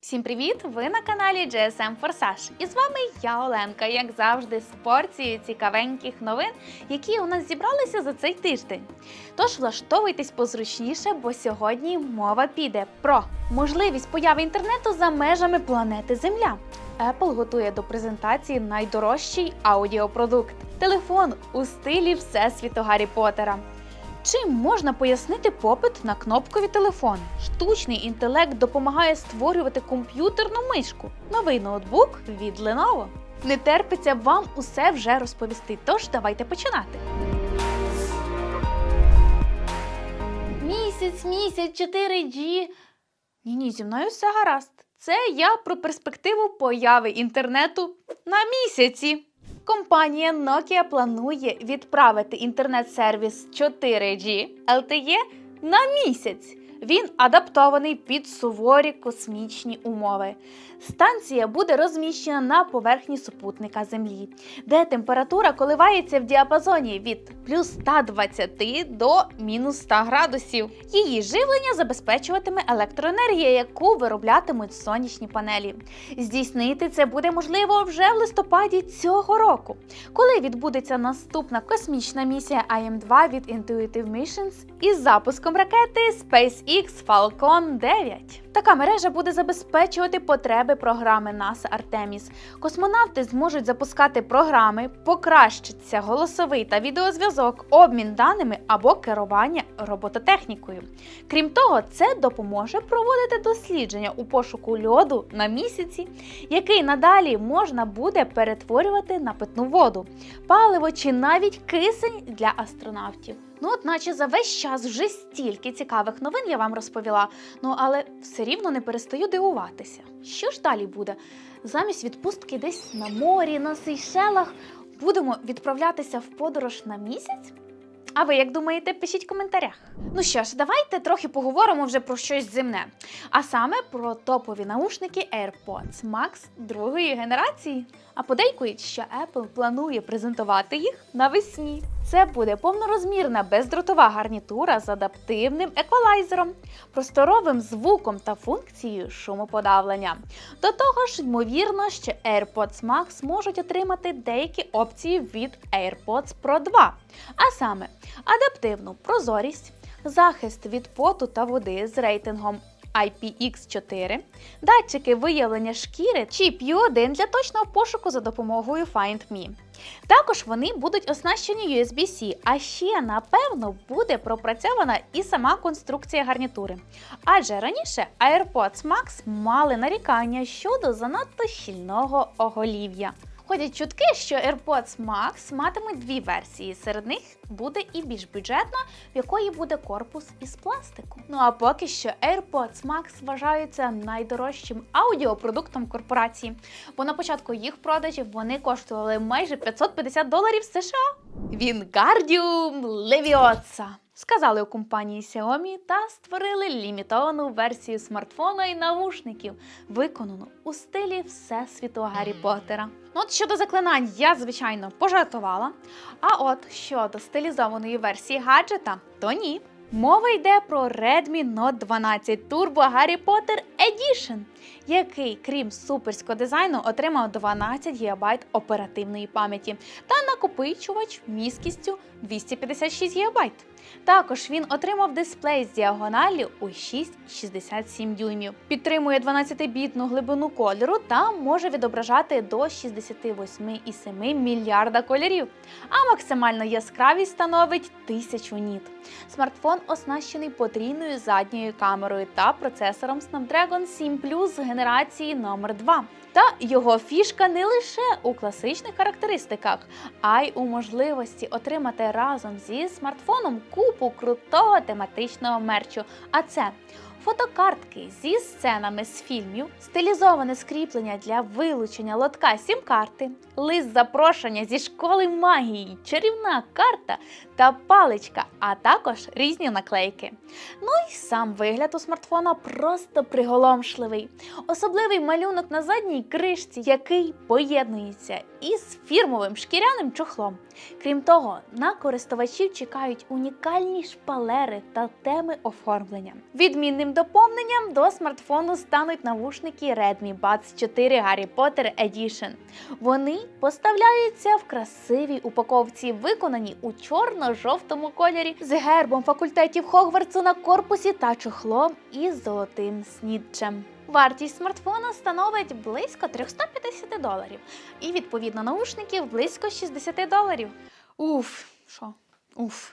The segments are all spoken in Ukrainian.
Всім привіт! Ви на каналі GSM Форсаж. І з вами я, Оленка, як завжди, з порцією цікавеньких новин, які у нас зібралися за цей тиждень. Тож влаштовуйтесь позручніше, бо сьогодні мова піде про можливість появи інтернету за межами планети Земля. Apple готує до презентації найдорожчий аудіопродукт телефон у стилі Всесвіту Гаррі Поттера. Чим можна пояснити попит на кнопкові телефони? Штучний інтелект допомагає створювати комп'ютерну мишку. Новий ноутбук від Lenovo. Не терпиться вам усе вже розповісти. Тож давайте починати. Місяць, місяць, 4G. Ні, ні, зі мною все гаразд. Це я про перспективу появи інтернету на місяці. Компанія Nokia планує відправити інтернет-сервіс 4G LTE на місяць. Він адаптований під суворі космічні умови. Станція буде розміщена на поверхні супутника Землі, де температура коливається в діапазоні від плюс 120 до мінус 100 градусів. Її живлення забезпечуватиме електроенергія, яку вироблятимуть сонячні панелі. Здійснити це буде можливо вже в листопаді цього року, коли відбудеться наступна космічна місія IM-2 від Intuitive Missions із запуском ракети SpaceX Falcon 9. Така мережа буде забезпечувати потреби програми NASA Artemis. Космонавти зможуть запускати програми, покращиться голосовий та відеозв'язок, обмін даними або керування робототехнікою. Крім того, це допоможе проводити дослідження у пошуку льоду на місяці, який надалі можна буде перетворювати на питну воду, паливо чи навіть кисень для астронавтів. Ну, от наче за весь час вже стільки цікавих новин я вам розповіла. Ну але все рівно не перестаю дивуватися. Що ж далі буде? Замість відпустки десь на морі, на Сейшелах будемо відправлятися в подорож на місяць? А ви як думаєте, пишіть в коментарях. Ну що ж, давайте трохи поговоримо вже про щось земне. А саме про топові наушники AirPods Max другої генерації. А подейкують, що Apple планує презентувати їх навесні. Це буде повнорозмірна бездротова гарнітура з адаптивним еквалайзером, просторовим звуком та функцією шумоподавлення. До того ж, ймовірно, що AirPods Max можуть отримати деякі опції від AirPods Pro 2, а саме адаптивну прозорість, захист від поту та води з рейтингом IPX4, датчики виявлення шкіри чіп U1 для точного пошуку за допомогою Find Me. Також вони будуть оснащені USB-C, а ще, напевно, буде пропрацьована і сама конструкція гарнітури. Адже раніше AirPods Max мали нарікання щодо занадто щільного оголів'я. Ходять чутки, що AirPods Max матимуть дві версії. Серед них буде і більш бюджетна, в якої буде корпус із пластику. Ну а поки що AirPods Max вважаються найдорожчим аудіопродуктом корпорації, бо на початку їх продажів вони коштували майже 550 доларів США. Wingardium Leviosa! Сказали у компанії Xiaomi та створили лімітовану версію смартфона і навушників, виконану у стилі Всесвіту Гаррі Поттера. Ну, от щодо заклинань, я звичайно пожартувала. А от щодо стилізованої версії гаджета, то ні. Мова йде про Redmi Note 12 Turbo Harry Potter Edition, який, крім суперського дизайну, отримав 12 ГБ оперативної пам'яті та накопичувач міськістю 256 ГБ. Також він отримав дисплей з діагоналлю у 6,67 дюймів, підтримує 12-бітну глибину кольору та може відображати до 68,7 мільярда кольорів, а максимальна яскравість становить 1000 ніт. Смартфон оснащений потрійною задньою камерою та процесором Snapdragon 7 Plus генерації номер 2 Та його фішка не лише у класичних характеристиках, а й у можливості отримати разом зі смартфоном купу крутого тематичного мерчу. А це фотокартки зі сценами з фільмів, стилізоване скріплення для вилучення лотка сім-карти, лист запрошення зі школи магії, чарівна карта та паличка, а також різні наклейки. Ну і сам вигляд у смартфона просто приголомшливий. Особливий малюнок на задній кришці, який поєднується із фірмовим шкіряним чохлом. Крім того, на користувачів чекають унікальні шпалери та теми оформлення. Відмінним доповненням до смартфону стануть навушники Redmi Buds 4 Harry Potter Edition. Вони поставляються в красивій упаковці, виконані у чорно-жовтому кольорі з гербом факультетів Хогвартсу на корпусі та чохлом із золотим снідчем. Вартість смартфона становить близько 350 доларів, і відповідно наушників близько 60 доларів. Уф, що? Уф.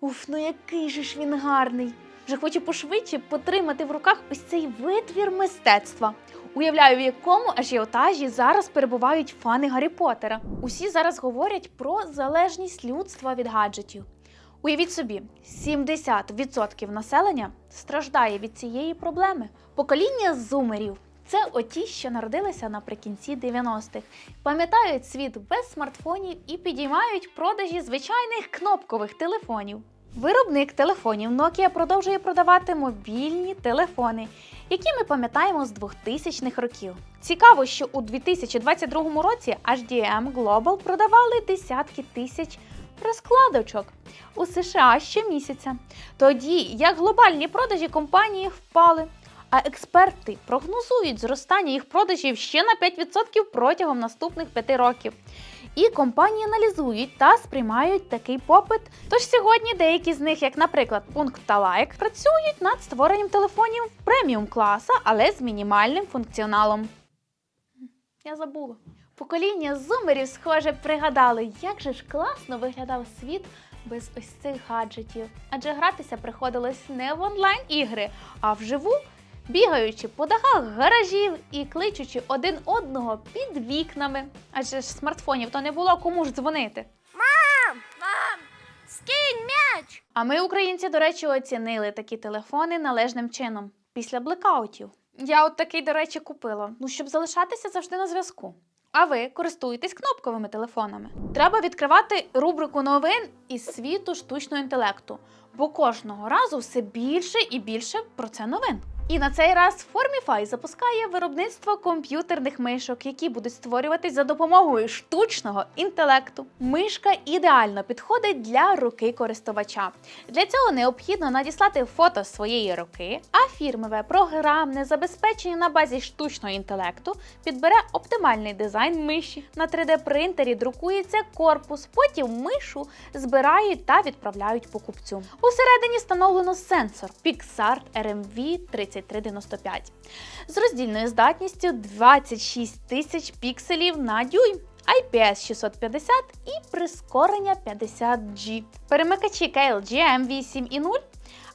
Уф, ну який же ж він гарний. Вже хочу пошвидше потримати в руках ось цей витвір мистецтва. Уявляю, в якому ажіотажі зараз перебувають фани Гаррі Поттера. Усі зараз говорять про залежність людства від гаджетів. Уявіть собі, 70% населення страждає від цієї проблеми. Покоління зумерів це оті, що народилися наприкінці 90-х, пам'ятають світ без смартфонів і підіймають продажі звичайних кнопкових телефонів. Виробник телефонів Nokia продовжує продавати мобільні телефони, які ми пам'ятаємо з 2000-х років. Цікаво, що у 2022 році HDM Global продавали десятки тисяч розкладочок у США щомісяця. Тоді як глобальні продажі компанії впали. А експерти прогнозують зростання їх продажів ще на 5% протягом наступних 5 років. І компанії аналізують та сприймають такий попит. Тож сьогодні деякі з них, як, наприклад, пункт та лайк, працюють над створенням телефонів преміум класа, але з мінімальним функціоналом. Я забула. Покоління зумерів, схоже, пригадали, як же ж класно виглядав світ без ось цих гаджетів. Адже гратися приходилось не в онлайн-ігри, а вживу, бігаючи по дахах гаражів і кличучи один одного під вікнами. Адже ж смартфонів то не було кому ж дзвонити. Мам, Мам! скинь м'яч! А ми, українці, до речі, оцінили такі телефони належним чином після блекаутів. Я от такий, до речі, купила. Ну, щоб залишатися завжди на зв'язку. А ви користуєтесь кнопковими телефонами. Треба відкривати рубрику новин із світу штучного інтелекту, бо кожного разу все більше і більше про це новин. І на цей раз Formify запускає виробництво комп'ютерних мишок, які будуть створюватись за допомогою штучного інтелекту. Мишка ідеально підходить для руки користувача. Для цього необхідно надіслати фото своєї руки, а фірмове програмне забезпечення на базі штучного інтелекту підбере оптимальний дизайн миші. На 3D-принтері друкується корпус, потім мишу збирають та відправляють покупцю. Усередині встановлено сенсор Pixart RMV 3395 з роздільною здатністю 26 тисяч пікселів на дюйм. IPS 650 і прискорення 50G. Перемикачі KLG M8 і 0,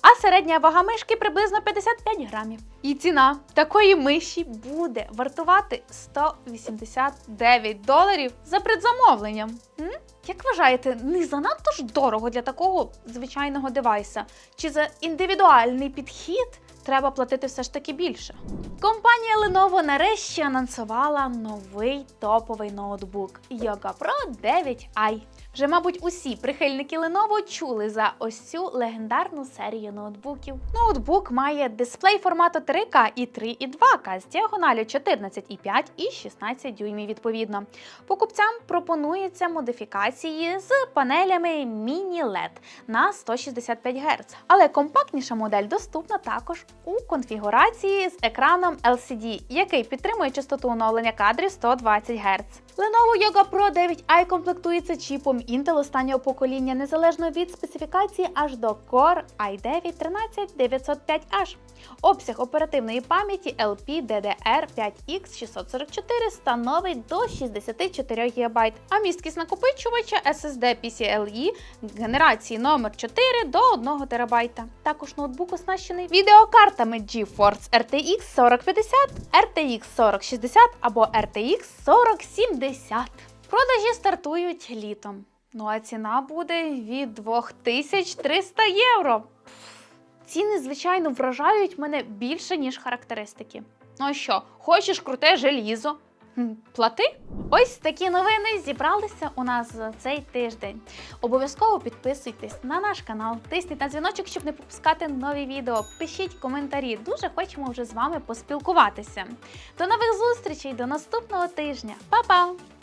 а середня вага мишки приблизно 55 грамів. І ціна такої миші буде вартувати 189 доларів за предзамовленням. М? Як вважаєте, не занадто ж дорого для такого звичайного девайса? Чи за індивідуальний підхід треба платити все ж таки більше? Компанія Lenovo нарешті анонсувала новий топовий ноутбук Yoga Pro 9i. Вже, мабуть, усі прихильники Lenovo чули за ось цю легендарну серію ноутбуків. Ноутбук має дисплей формату 3К і 3,2К з діагоналю 14,5 і 16 дюймів відповідно. Покупцям пропонується модифікації з панелями Mini LED на 165 Гц. Але компактніша модель доступна також у конфігурації з екраном LCD, який підтримує частоту оновлення кадрів 120 Гц. Lenovo Yoga Pro 9i комплектується чіпом Intel останнього покоління незалежно від специфікації аж до Core i9 13905H. Обсяг оперативної пам'яті LPDDR 5X 644 становить до 64 ГБ, а місткість накопичувача SSD PCIe генерації номер 4 до 1 ТБ. Також ноутбук оснащений відеокартами GeForce RTX 4050, RTX 4060 або RTX 4070. Продажі стартують літом. Ну а ціна буде від 2300 євро. Ціни, звичайно, вражають мене більше, ніж характеристики. Ну а що, хочеш круте желізо? Плати. Ось такі новини зібралися у нас за цей тиждень. Обов'язково підписуйтесь на наш канал, тисніть на дзвіночок, щоб не пропускати нові відео. Пишіть коментарі. Дуже хочемо вже з вами поспілкуватися. До нових зустрічей, до наступного тижня. Па-па!